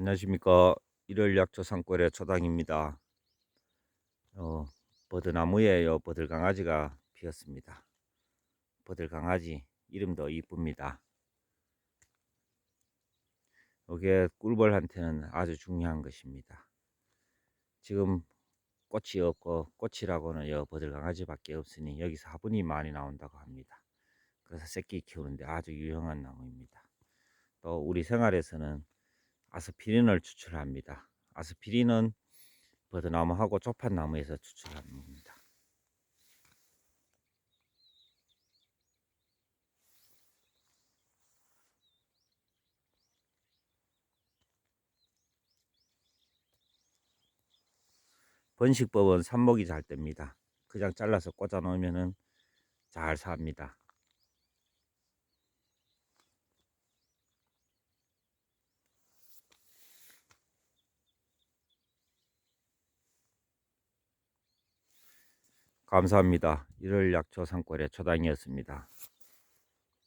안녕하십니까. 일월 약초 산골의 초당입니다. 어, 버드나무에 요 버들강아지가 피었습니다. 버들강아지 이름도 이쁩니다. 이게 꿀벌한테는 아주 중요한 것입니다. 지금 꽃이 없고 꽃이라고는 요 버들강아지 밖에 없으니 여기서 화분이 많이 나온다고 합니다. 그래서 새끼 키우는데 아주 유용한 나무입니다. 또 우리 생활에서는 아스피린을 추출합니다. 아스피린은 버드나무하고 조판나무에서 추출합니다. 번식법은 삽목이 잘 됩니다. 그냥 잘라서 꽂아 놓으면은 잘 삽니다. 감사합니다. 1월 약초 산골의 초당이었습니다.